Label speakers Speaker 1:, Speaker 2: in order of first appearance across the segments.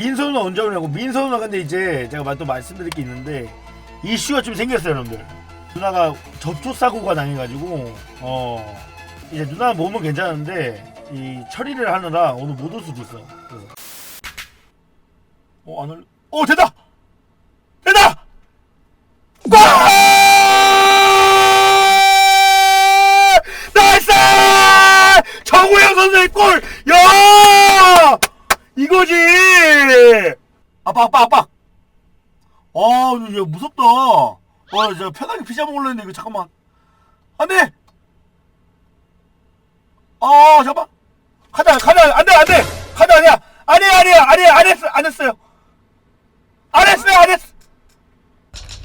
Speaker 1: 민선우 언제 오냐고. 민선우가 근데 이제 제가 또 말씀드릴 게 있는데 이슈가 좀 생겼어요 여러분들. 누나가 접촉 사고가 당해가지고 어 이제 누나 몸은 괜찮은데 이 처리를 하느라 오늘 못 올 수도 있어 그래서. 어안 올... 어 됐다 아빠, 아빠, 아빠! 아, 이거 무섭다. 어, 저 편하게 피자 먹으려 했는데, 이거 잠깐만. 안 돼! 아, 잠깐만. 카드, 카드, 안 돼, 안 돼! 카드 아니야! 아니야, 아니야, 아니야, 안 했어, 안 했어요! 안 했어요, 안 했어!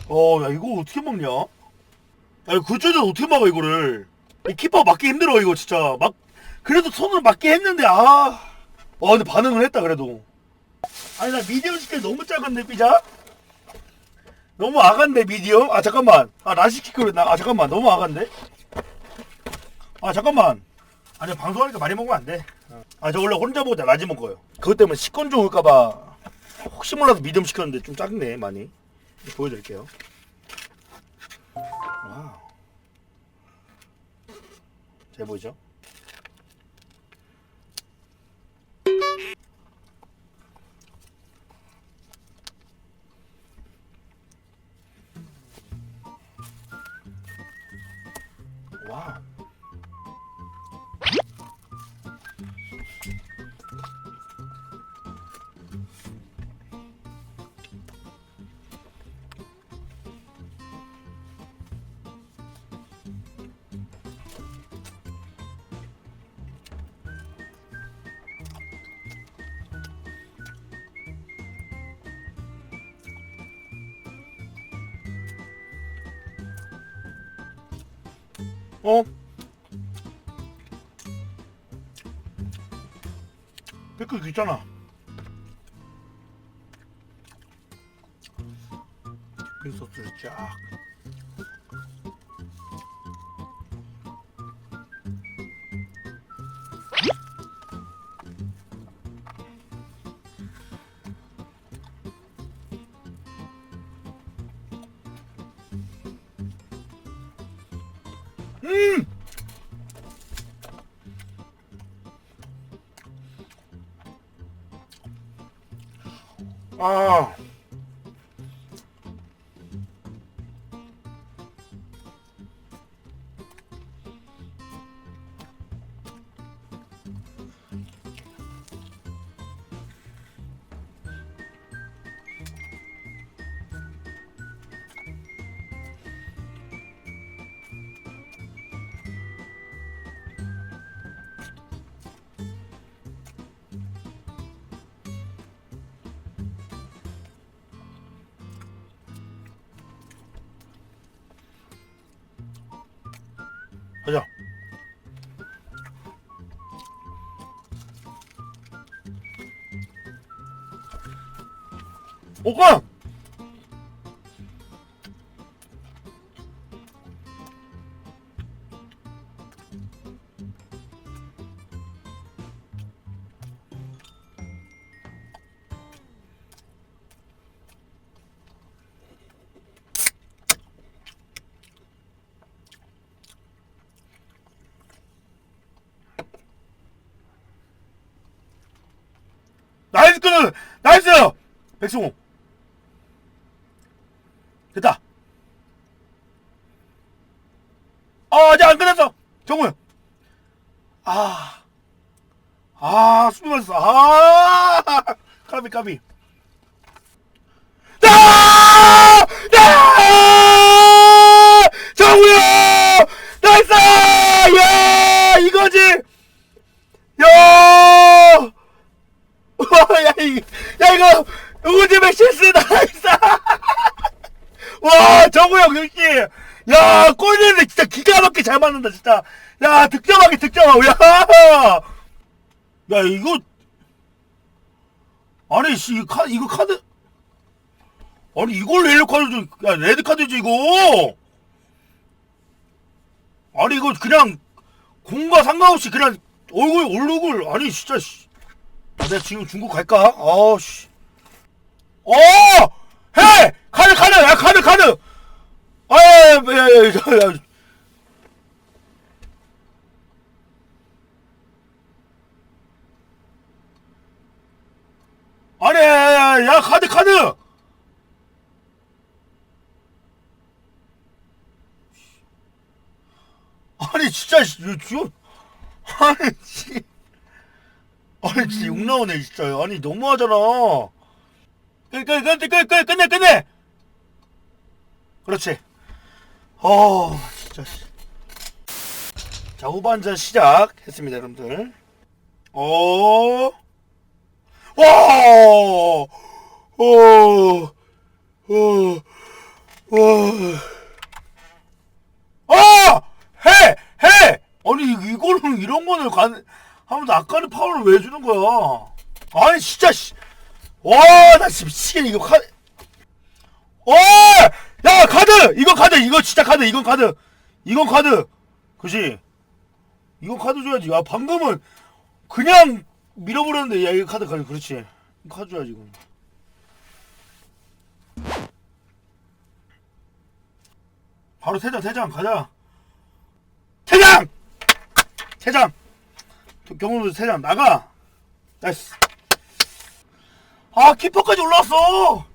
Speaker 1: 어, 야, 이거 어떻게 먹냐? 야, 그쪽에서 어떻게 막아, 이거를. 이 키퍼 맞기 힘들어, 이거 진짜. 막, 그래도 손으로 맞게 했는데, 아. 어, 근데 반응을 했다, 그래도. 아니, 나 미디엄 시킬 너무 작은데, 피자? 너무 아간데, 미디엄? 아, 잠깐만. 아, 라식 시키고 그랬나? 아, 잠깐만. 너무 아간데? 아, 잠깐만. 아니, 방송하니까 많이 먹으면 안 돼. 아, 저 원래 혼자 때 라지 먹어요. 그것 때문에 식권 좋을까봐. 혹시 몰라서 미디엄 시켰는데 좀 작네, 많이. 보여드릴게요. 와우. 잘 보이죠? 와 어? 댓글 있잖아. 치킨 소스를 쫙. 음! 아. 가자. 오빠! 나이스! 백승호. 됐다. 아, 아직 안 끝났어. 정우야. 아. 아, 수비 맞았어. 아! 까비, 까비. 야! 야! 정우형 역시! 야, 골리는데 진짜 기가 막히게 잘 맞는다, 진짜! 야, 득점하게, 득점하고, 야! 야, 이거, 아니, 씨, 이 카, 이거 카드, 아니, 이걸 옐로 카드죠, 야, 레드 카드지, 이거! 아니, 이거 그냥, 공과 상관없이 그냥, 얼굴, 얼굴, 아니, 진짜, 씨. 아, 내가 지금 중국 갈까? 아우, 씨. 어! 해! 카드, 카드! 야, 카드, 카드! 아, 야, 야, 야, 야, 야, 야. 아니, 야, 야, 야, 카드, 카드! 아니, 진짜, 지금, 아니, 씨. 아니, 진짜 욕 나오네, 진짜. 아니, 너무하잖아. 끝, 끝, 끝, 끝, 끝, 끝내, 끝내! 그렇지. 어, 진짜. 씨. 자, 후반전 시작했습니다, 여러분들. 어, 와! 오! 오! 와! 아! 해! 해! 아니, 이거는, 이런 거는 간, 하면서 아까는 파울을 왜 주는 거야? 아니, 진짜, 씨. 와, 나 진짜 미치겠네, 이거 카드. 어! 야, 카드! 이거 카드! 이거 진짜 카드! 이건 카드! 이건 카드! 그지? 이건 카드 줘야지. 야, 방금은 그냥 밀어버렸는데, 야, 이거 카드, 카드, 그렇지. 카드 줘야지, 이건. 바로 퇴장, 퇴장, 가자. 퇴장! 퇴장! 경호도 퇴장, 나가! 나이스. 아, 키퍼까지 올라왔어!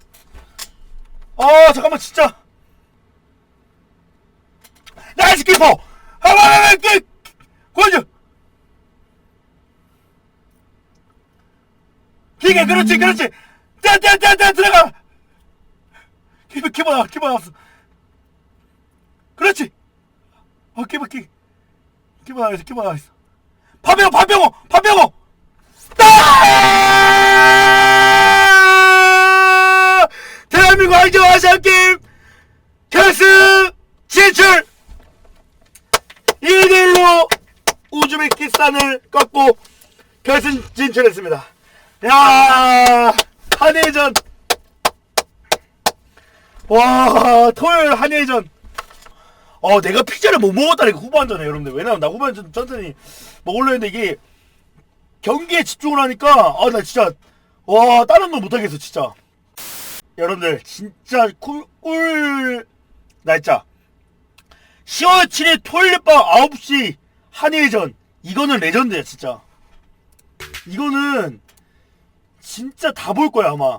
Speaker 1: 아, 잠깐만, 진짜. 나이스 키퍼! 아, 그, 보여줘! 기계, 그렇지, 그렇지! 떼, 떼, 떼, 떼, 들어가! 키퍼, 키퍼 나왔어, 키퍼 나왔어. 그렇지! 어, 키퍼, 키, 키퍼 나왔어, 키퍼 나왔어. 파병호, 파병호, 파병호! 아! 왕조 아시안게임 결승 진출! 1대1로 우즈베키스탄을 꺾고 결승 진출했습니다. 야 한일전 와 토요일 한일전 어 내가 피자를 못 먹었다니까 후반전에 여러분들 왜냐면 나 후반전 천천히 먹으려 했는데 이게 경기에 집중을 하니까 아 나 진짜 와 다른 건 못하겠어 진짜 여러분들 진짜 꿀, 꿀 날짜. 10월 7일 토요일 밤 9시 한일전. 이거는 레전드야 진짜. 이거는 진짜 다 볼 거야 아마